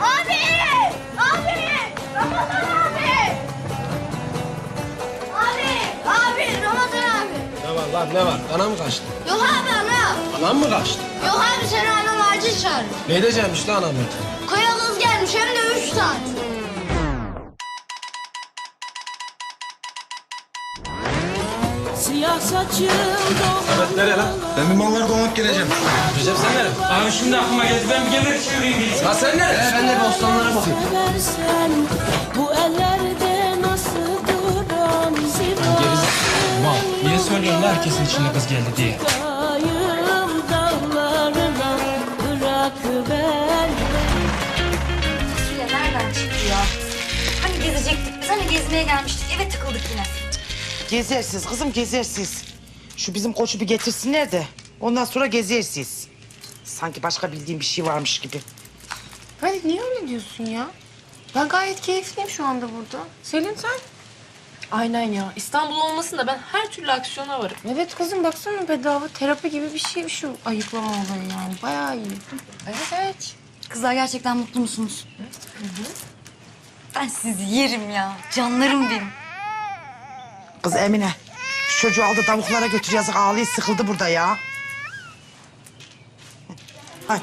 Abi! Abi! Ramazan abi! Abi! Abi! Ramazan abi! Ne var lan ne var? Ana mı kaçtı? Yok abi ana! Anam mı kaçtı? Yok abi seni anam acil çağırıyor. Ne edeceğimmiş lan anamı? Koya kız gelmiş hem de üç saat. Evet nereye lan? Ben bir malları dolmak geleceğim. Recep sen nereye? Abi şimdi aklıma geldi. Ben bir geber çevireyim. Ha sen nereye? ben de bostanlara bakayım. Bu ellerde nasıl duran zivasın Mal. Niye söylüyorsun lan herkesin içinde kız geldi diye? Nereden çıktı ya? Hani gezecektik biz? Hani gezmeye gelmiştik? Eve tıkıldık yine. Gezersiz kızım gezersiz. Şu bizim koçu bir getirsinler de ondan sonra gezersiz. Sanki başka bildiğim bir şey varmış gibi. Halit niye öyle diyorsun ya? Ben gayet keyifliyim şu anda burada. Selin sen? Aynen ya. İstanbul olmasın da ben her türlü aksiyona varım. Evet kızım baksana bedava terapi gibi bir şey şu ayıklama olayı yani. Bayağı iyi. Evet evet. Kızlar gerçekten mutlu musunuz? Ben sizi yerim ya. Canlarım benim. Kız Emine şu çocuğu aldı tavuklara götür yazık ağlıyor sıkıldı burada ya. Hadi.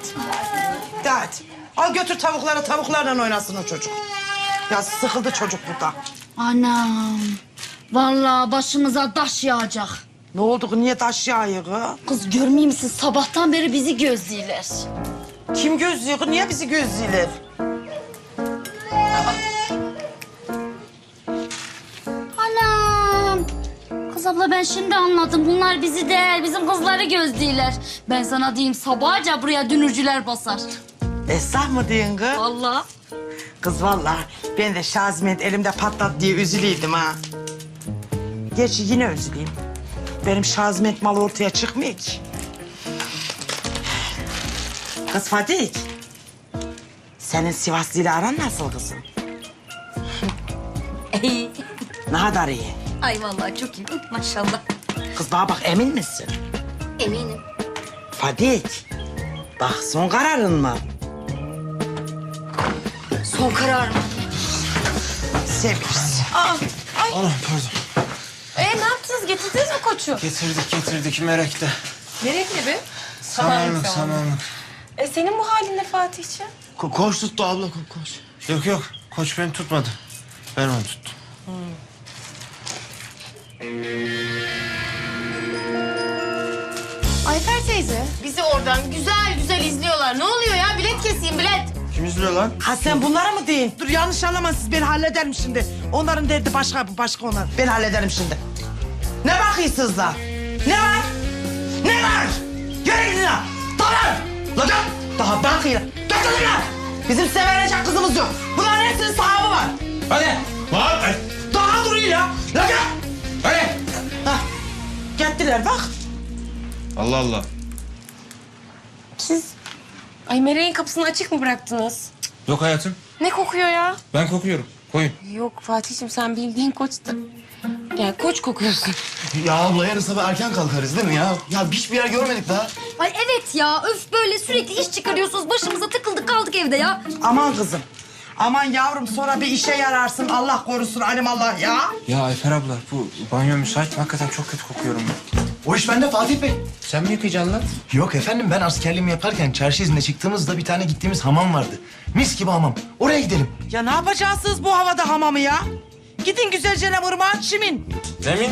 De hadi. Al götür tavuklara tavuklarla oynasın o çocuk. Ya sıkıldı çocuk burada. Anam. Vallahi başımıza taş yağacak. Ne oldu niye taş yağıyor kız? Görmeyeyim misin? Sabahtan beri bizi gözlüyorlar. Kim gözlüyor kız? Niye bizi gözlüyorlar? Abla ben şimdi anladım. Bunlar bizi değil, bizim kızları gözlüyorlar. Ben sana diyeyim sabahca buraya dünürcüler basar. Esah mı diyorsun kız? Vallahi. Kız vallahi ben de şaziment elimde patlat diye üzülüydüm ha. Gerçi yine üzüleyim. Benim şaziment malı ortaya çıkmıyor ki. Kız Fatih. Senin Sivaslı ile aran nasıl kızım? Ey. Ne kadar iyi. Ay vallahi çok iyi. Maşallah. Kız bana bak emin misin? Eminim. Fatih. Bak son kararın mı? Son kararım. Seviyorsun. Anam pardon. E ne yaptınız? Getirdiniz mi koçu? Getirdik getirdik merekte. Merekli bir. Samanlık samanlık. E senin bu halin ne Fatihciğim? Ko- koş tuttu abla ko- koş. Yok yok. Koç beni tutmadı. Ben onu tuttum. Ayfer teyze bizi oradan güzel güzel izliyorlar. Ne oluyor ya? Bilet keseyim bilet. Kim izliyor lan? Ha sen bunlara mı deyin? Dur yanlış anlama siz ben hallederim şimdi. Onların derdi başka bu başka onlar. Ben hallederim şimdi. Ne bakıyorsunuz da? Ne var? Ne var? Gidin lan. Tamam. Lan. Daha bakıyor. Götürün lan. Bizim severecek kızımız yok. Bunların hepsinin sahibi var. Hadi. Lan. Daha duruyor ya. Lan Hadi. Hah. Gittiler bak. Allah Allah. Siz... Ay Meleğin kapısını açık mı bıraktınız? Yok hayatım. Ne kokuyor ya? Ben kokuyorum. Koyun. Yok Fatih'ciğim sen bildiğin koçtun. Yani koç kokuyorsun. Ya abla yarın sabah erken kalkarız değil mi ya? Ya hiçbir yer görmedik daha. Ay evet ya. Öf böyle sürekli iş çıkarıyorsunuz. Başımıza tıkıldık kaldık evde ya. Aman kızım. Aman yavrum sonra bir işe yararsın. Allah korusun alimallah ya. Ya Ayfer abla bu banyo müsait mi? Hakikaten çok kötü kokuyorum ben. O iş bende Fatih Bey. Sen mi yıkayacaksın lan? Yok efendim ben askerliğimi yaparken çarşı izine çıktığımızda bir tane gittiğimiz hamam vardı. Mis gibi hamam. Oraya gidelim. Ya ne yapacaksınız bu havada hamamı ya? Gidin güzelce ne vurma çimin. Zemin.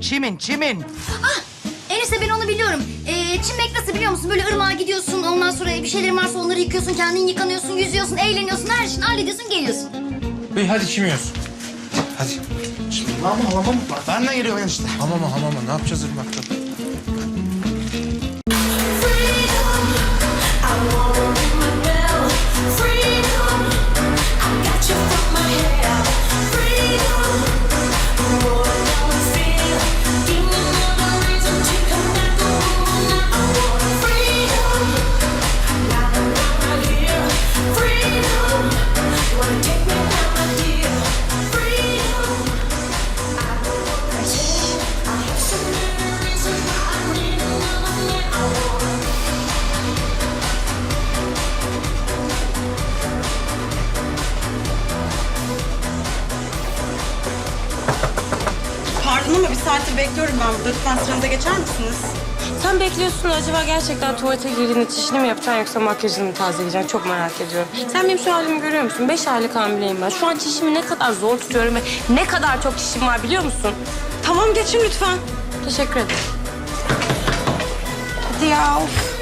Çimin, çimin. Enişte ben onu biliyorum. Ee, çimmek nasıl biliyor musun? Böyle ırmağa gidiyorsun. Ondan sonra bir şeylerin varsa onları yıkıyorsun. Kendin yıkanıyorsun, yüzüyorsun, eğleniyorsun. Her şeyini hallediyorsun, geliyorsun. İyi hadi çimiyoruz. Hadi. Hamam hamam. Ben de geliyorum işte. Hamama hamama ne yapacağız ırmakta? Sıranıza geçer misiniz? Sen bekliyorsun acaba gerçekten tuvalete girdiğinde çişini mi yapacaksın yoksa makyajını mı tazeleyeceksin? Çok merak ediyorum. Sen benim şu halimi görüyor musun? Beş aylık hamileyim ben. Şu an çişimi ne kadar zor tutuyorum ve ne kadar çok çişim var biliyor musun? Tamam geçin lütfen. Teşekkür ederim. Hadi ya. Of.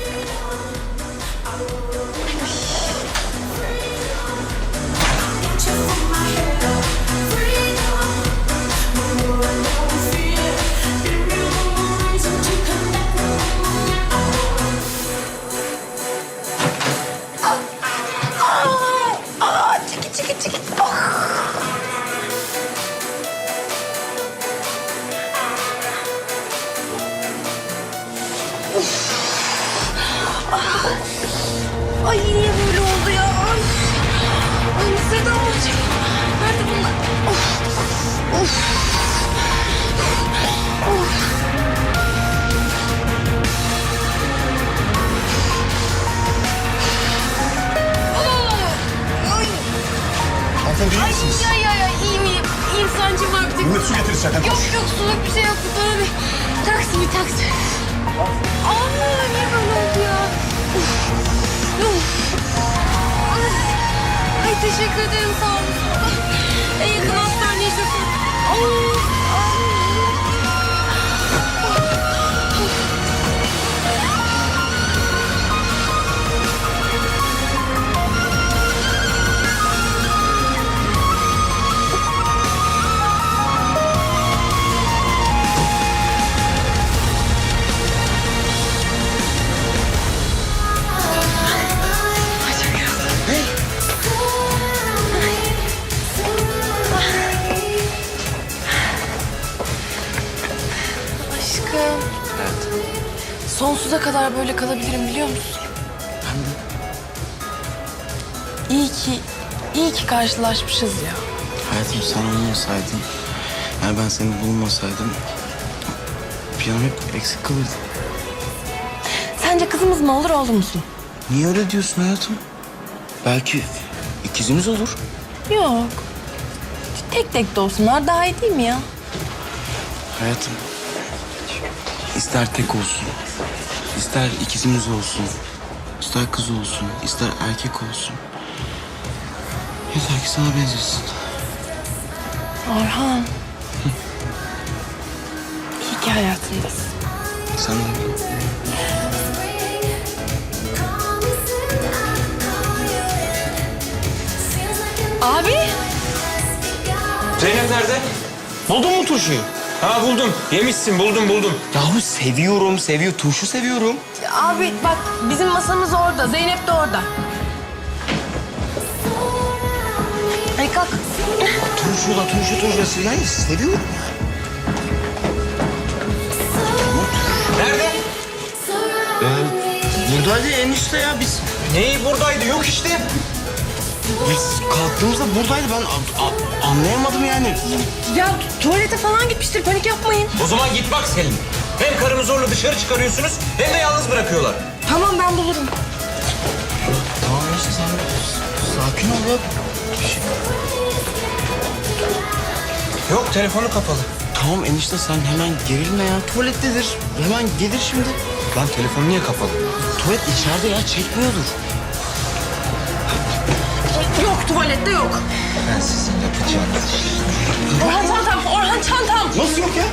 İyi Ay misiniz? ya ya ya iyiyim iyiyim. İyiyim sancım var bir tek. Mehmet su getir istersen. Yok yok suluk bir şey yok. Bana bir taksi bir taksi. Aa niye böyle oldu ya? Uf. Uf. Ay. Ay teşekkür ederim sağ olun. En yakın hastaneye şoför. Ay. Ay. Sonsuza kadar böyle kalabilirim biliyor musun? Ben de. İyi ki, iyi ki karşılaşmışız ya. Hayatım sen olmasaydın, yani ben seni bulmasaydım... ...planım hep eksik kalırdı. Sence kızımız mı olur oğlum musun? Niye öyle diyorsun hayatım? Belki ikizimiz olur. Yok. Tek tek de olsunlar daha iyi değil mi ya? Hayatım, ister tek olsun, ister ikizimiz olsun, ister kız olsun, ister erkek olsun. Yeter ki sana benzesin. Orhan. İyi ki hayatındasın. Sen de. Abi. Zeynep nerede? Buldun mu turşuyu? Ha buldum. Yemişsin buldum buldum. Yahu seviyorum, seviyor. Turşu seviyorum. Abi bak bizim masamız orada. Zeynep de orada. Ay kalk. Turşu da turşu turşusu yani seviyorum. Nerede? Buradaydı enişte ya biz. Neyi buradaydı? Yok işte. Biz kalktığımızda buradaydı ben a- a- anlayamadım yani. Ya tuvalete falan gitmiştir. Panik yapmayın. O zaman git bak Selim. Hem karımı zorla dışarı çıkarıyorsunuz hem de yalnız bırakıyorlar. Tamam ben bulurum. Tamam enişte sen sakin ol ya. Yok telefonu kapalı. Tamam enişte sen hemen gerilme ya. Tuvalettedir. Hemen gelir şimdi. Lan telefon niye kapalı? Tuvalet içeride ya çekmiyordur. Tuvalette yok. Ben sizin yapacağınız Orhan çantam, Orhan çantam. Nasıl yok ya?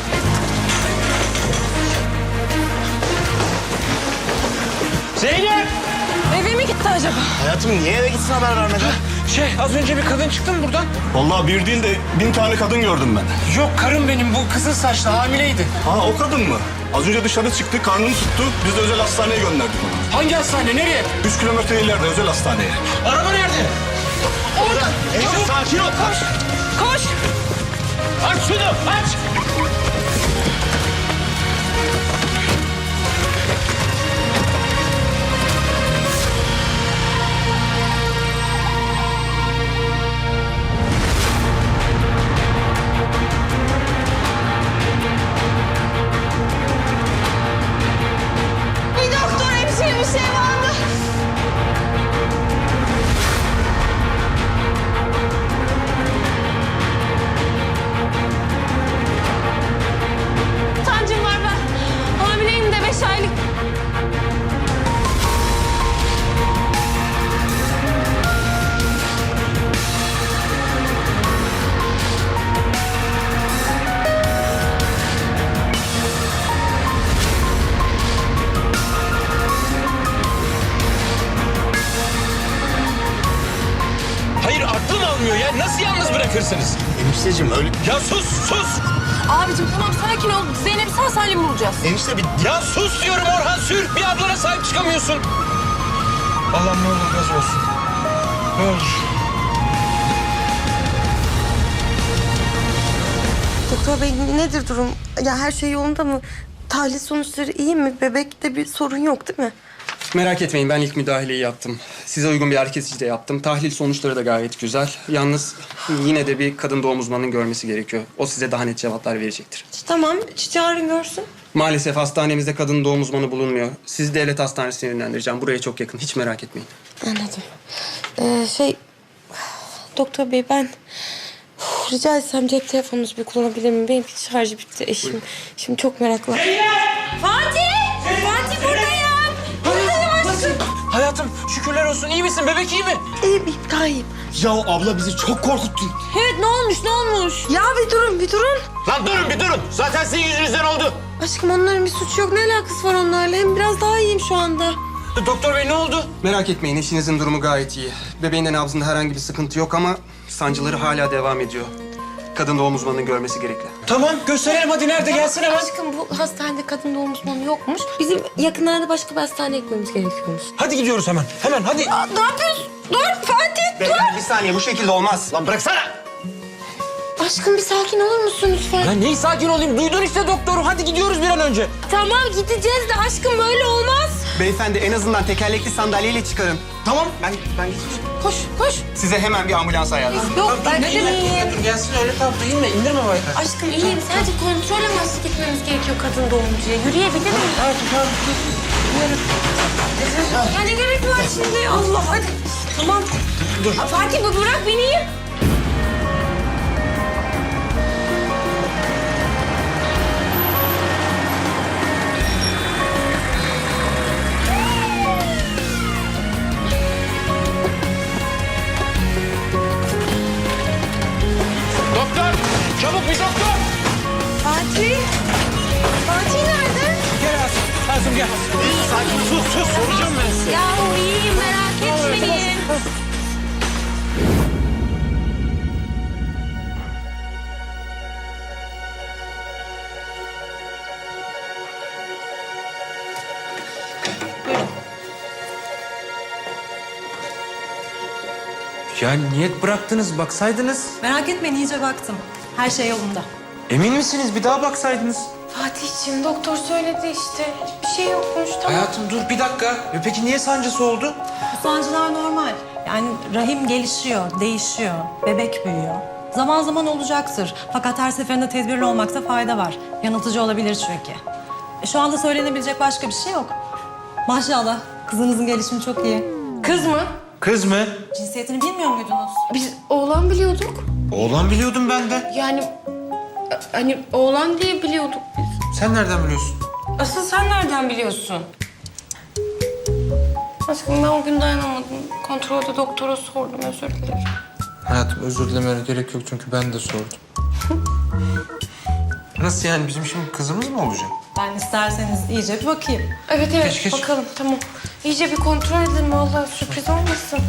Zeynep! Eve mi gitti acaba? Hayatım niye eve gitsin haber vermeden? Şey az önce bir kadın çıktı mı buradan? Vallahi bir değil de bin tane kadın gördüm ben. Yok karım benim bu kızıl saçlı hamileydi. Ha o kadın mı? Az önce dışarı çıktı, karnını tuttu. Biz de özel hastaneye gönderdik onu. Hangi hastane nereye? Üç kilometre ileride özel hastaneye. Araba nerede? Enişte sakin ol. Koş. Aç şunu aç! Bırakırsınız? Enişteciğim öyle... Ya sus sus. Abicim tamam sakin ol. Zeynep'i sağ salim bulacağız. Enişte bir... Ya sus diyorum Orhan sür. Bir ablana sahip çıkamıyorsun. Allah'ım ne olur gaz olsun. Ne olur. Doktor bey nedir durum? Ya her şey yolunda mı? Tahlil sonuçları iyi mi? Bebekte bir sorun yok değil mi? Merak etmeyin ben ilk müdahaleyi yaptım. Size uygun bir ağrı kesici de yaptım. Tahlil sonuçları da gayet güzel. Yalnız yine de bir kadın doğum uzmanının görmesi gerekiyor. O size daha net cevaplar verecektir. Tamam, çağırın görsün. Maalesef hastanemizde kadın doğum uzmanı bulunmuyor. Sizi devlet hastanesine yönlendireceğim. Buraya çok yakın. Hiç merak etmeyin. Anladım. Ee, şey, doktor bey ben Uf, rica etsem cep telefonunuzu bir kullanabilir miyim? Benim şarjı bitti eşim. Şimdi çok meraklı. Fatih! Şükürler olsun. İyi misin? Bebek iyi mi? İyiyim, iyiyim, daha iyiyim. Ya abla bizi çok korkuttun. Evet, ne olmuş, ne olmuş? Ya bir durun, bir durun. Lan durun bir durun. Zaten sizin yüzünüzden oldu. Aşkım onların bir suçu yok. Ne alakası var onlarla? Hem biraz daha iyiyim şu anda. Doktor bey ne oldu? Merak etmeyin eşinizin durumu gayet iyi. Bebeğin de nabzında herhangi bir sıkıntı yok ama sancıları hala devam ediyor. Kadın doğum uzmanının görmesi gerekli. Tamam gösterelim hadi nerede gelsin hemen. Aşkım bu hastanede kadın doğum uzmanı yokmuş. Bizim yakınlarda başka bir hastaneye gitmemiz gerekiyormuş. Hadi gidiyoruz hemen. Hemen hadi. Ne yapıyorsun? Dur Fatih, dur. Bir saniye bu şekilde olmaz. Lan bıraksana. Aşkım bir sakin olur musun lütfen? Ya neyi sakin olayım? Duydun işte doktoru. Hadi gidiyoruz bir an önce. Tamam gideceğiz de aşkım böyle olmaz. Beyefendi en azından tekerlekli sandalyeyle çıkarın. Tamam ben ben geçeceğim. Koş koş. Size hemen bir ambulans ayarlayayım. Yok ben iyiyim. Dur gelsin öyle kal. Inme indirme bak. Aşkım iyiyim. Sadece kontrol amaçlı gitmemiz gerekiyor kadın doğumcuya. Yürüyebilir miyim? Ya ne gerek var şimdi? Allah hadi. Tamam. Dur. Fatih bu bırak beni bir doktor! Fatih. Fatih nerede? Gel Asım. Asım gel. Sakin sus sus. Soracağım ben size. Ya iyiyim merak etmeyin. Ya niyet bıraktınız baksaydınız. Merak etmeyin iyice baktım. Her şey yolunda. Emin misiniz? Bir daha baksaydınız. Fatih'ciğim doktor söyledi işte. Bir şey yokmuş tamam. Hayatım dur bir dakika. E peki niye sancısı oldu? Bu sancılar normal. Yani rahim gelişiyor, değişiyor, bebek büyüyor. Zaman zaman olacaktır. Fakat her seferinde tedbirli olmakta fayda var. Yanıltıcı olabilir çünkü. E, şu anda söylenebilecek başka bir şey yok. Maşallah kızınızın gelişimi çok iyi. Kız mı? Kız mı? Cinsiyetini bilmiyor muydunuz? Biz oğlan biliyorduk. Oğlan biliyordum ben de. Yani hani oğlan diye biliyorduk biz. Sen nereden biliyorsun? Asıl sen nereden biliyorsun? Aşkım ben o gün dayanamadım. Kontrolde doktora sordum özür dilerim. Hayatım özür dilemene gerek yok çünkü ben de sordum. Nasıl yani bizim şimdi kızımız mı olacak? Ben isterseniz iyice bir bakayım. Evet evet Geç, geç. bakalım tamam. İyice bir kontrol edelim vallahi sürpriz olmasın.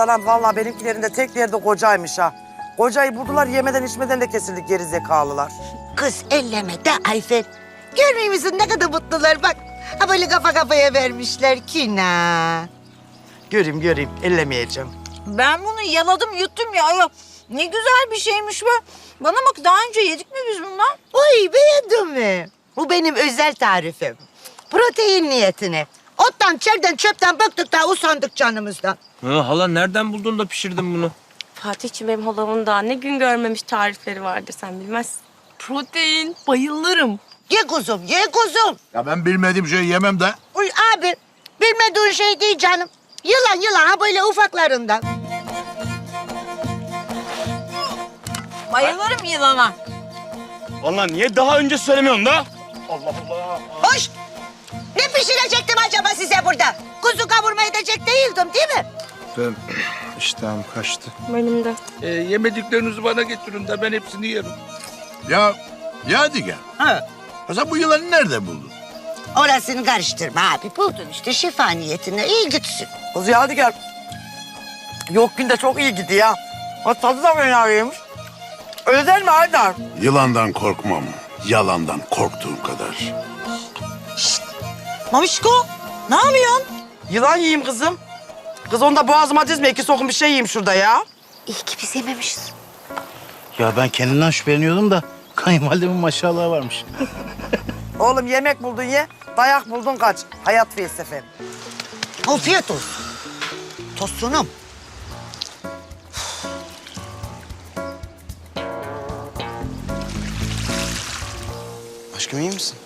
Kız anam vallahi benimkilerin de tek yerde kocaymış ha. Kocayı buldular yemeden içmeden de kesildik geri zekalılar. Kız elleme de Ayfer. Görmüyor musun ne kadar mutlular bak. Ha böyle kafa kafaya vermişler ki na. Göreyim göreyim ellemeyeceğim. Ben bunu yaladım yuttum ya. ya. Ne güzel bir şeymiş bu. Bana bak daha önce yedik mi biz bundan? Oy beğendin mi? Bu benim özel tarifim. Protein niyetine. Ottan, çerden, çöpten bıktık da usandık canımızdan. Ha, hala nereden buldun da pişirdin bunu? Fatih'ciğim benim halamın daha ne gün görmemiş tarifleri vardır sen bilmezsin. Protein bayılırım. Ye kuzum, ye kuzum. Ya ben bilmediğim şeyi yemem de. Uy abi, bilmediğin şey değil canım. Yılan yılan ha böyle ufaklarından. Bayılırım yılana. Allah niye daha önce söylemiyorsun da? Hoş! Ne pişirecektim acaba size burada? Kuzu kavurma edecek değildim değil mi? Ben iştahım kaçtı. Benim de. Ee, yemediklerinizi bana getirin de ben hepsini yerim. Ya Yadigar. Ha. Ha sen bu yılanı nerede buldun? Orasını karıştırma abi. Buldun işte şifa niyetine. iyi gitsin. Kız Yadigar. Yok günde çok iyi gidiyor. O tadı da fenaymış. Öyle değil mi Haydar? Yılandan korkmam. Yalandan korktuğum kadar. Mamişko ne yapıyorsun? Yılan yiyeyim kızım. Kız onda boğazıma dizme iki sokum bir şey yiyeyim şurada ya. İyi ki biz yememişiz. Ya ben kendimden şüpheleniyordum da kayınvalidemin maşallahı varmış. Oğlum yemek buldun ye, dayak buldun kaç. Hayat felsefe. Afiyet olsun. Tosunum. Aşkım iyi misin?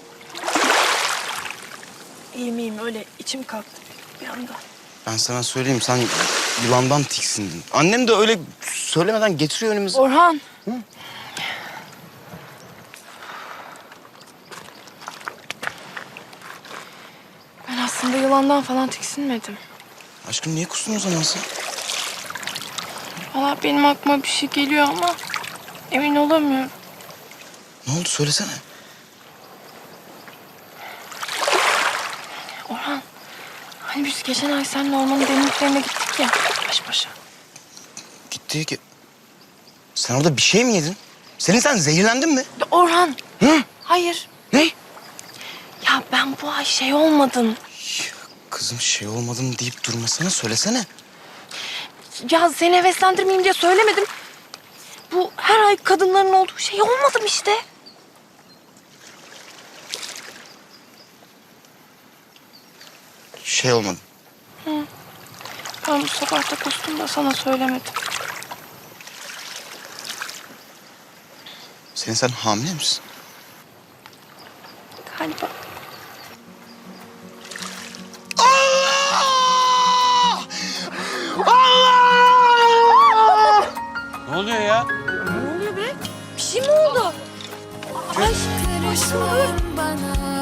İyiyim iyiyim öyle içim kalktı bir anda. Ben sana söyleyeyim sen yılandan tiksindin. Annem de öyle söylemeden getiriyor önümüze. Orhan. Ben aslında yılandan falan tiksinmedim. Aşkım niye kustun o zaman sen? Valla benim aklıma bir şey geliyor ama emin olamıyorum. Ne oldu söylesene. Orhan, hani biz geçen ay seninle ormanın derinliklerine gittik ya baş başa. Gitti ki... Sen orada bir şey mi yedin? Senin sen zehirlendin mi? Orhan. Hı? Hayır. Ne? Ya ben bu ay şey olmadım. Kızım şey olmadım deyip durmasana söylesene. Ya seni heveslendirmeyeyim diye söylemedim. Bu her ay kadınların olduğu şey olmadım işte. Şey olmadı. Ben bu sefer de kustum da sana söylemedim. Senin sen hamile misin? Galiba. Ne oluyor ya? Ne oluyor be? Bir şey mi oldu? Ay, Karışma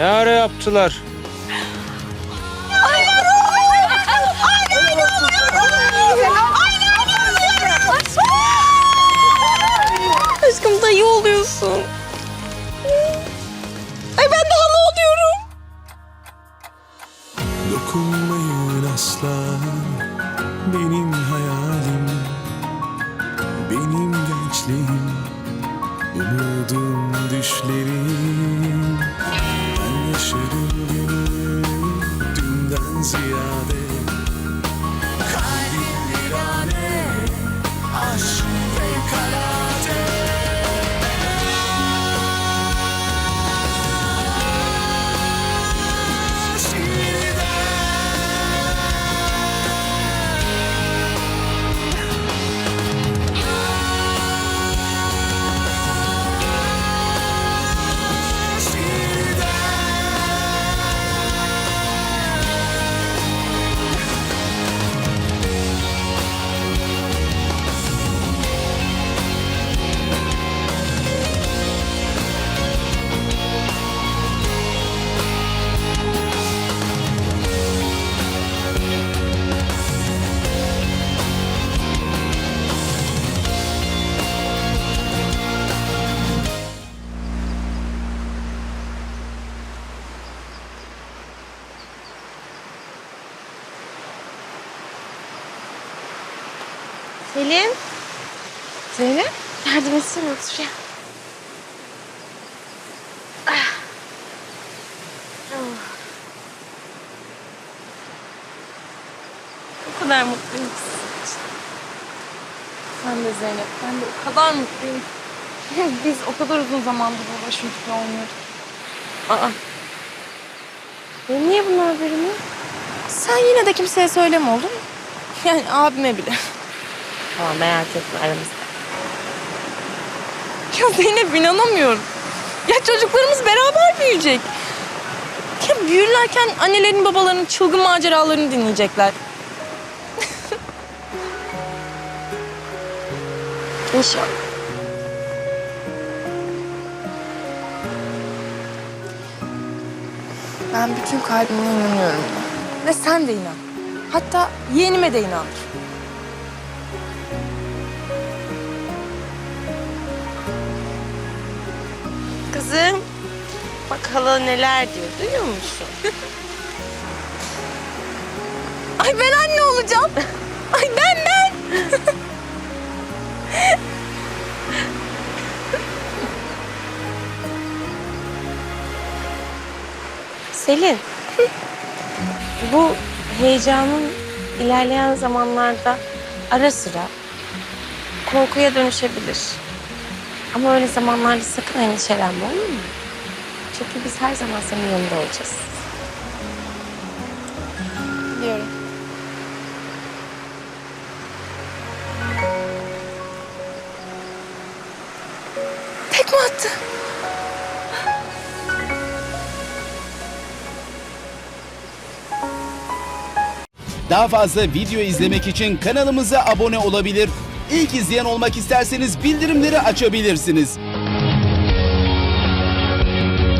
Ne ara yaptılar? Aşkım dayı oluyorsun. Ay ben daha ne oluyorum? Dokunmayın asla benim Yardım etsene otur ya. Ah. Oh. O kadar mutluyum ki sizin için. Ben de Zeynep. Ben de o kadar mutluyum. Biz o kadar uzun zamandır uğraşıyorduk ve olmuyorduk. Aa. niye bunun haberini? Sen yine de kimseye söyleme olur mu? Yani abime bile. Tamam merak etme aramızda. Ya Zeynep inanamıyorum. Ya çocuklarımız beraber büyüyecek. Ya büyürlerken annelerin babalarının çılgın maceralarını dinleyecekler. İnşallah. Ben bütün kalbimle inanıyorum. Ve sen de inan. Hatta yeğenime de inandır. Hala neler diyor duyuyor musun? Ay ben anne olacağım. Ay ben ben. Selin bu heyecanın ilerleyen zamanlarda ara sıra korkuya dönüşebilir. Ama öyle zamanlarda sakın endişelenme olur mu? Çünkü biz her zaman senin yanında olacağız. Biliyorum. Attı. Daha fazla video izlemek için kanalımıza abone olabilir. İlk izleyen olmak isterseniz bildirimleri açabilirsiniz.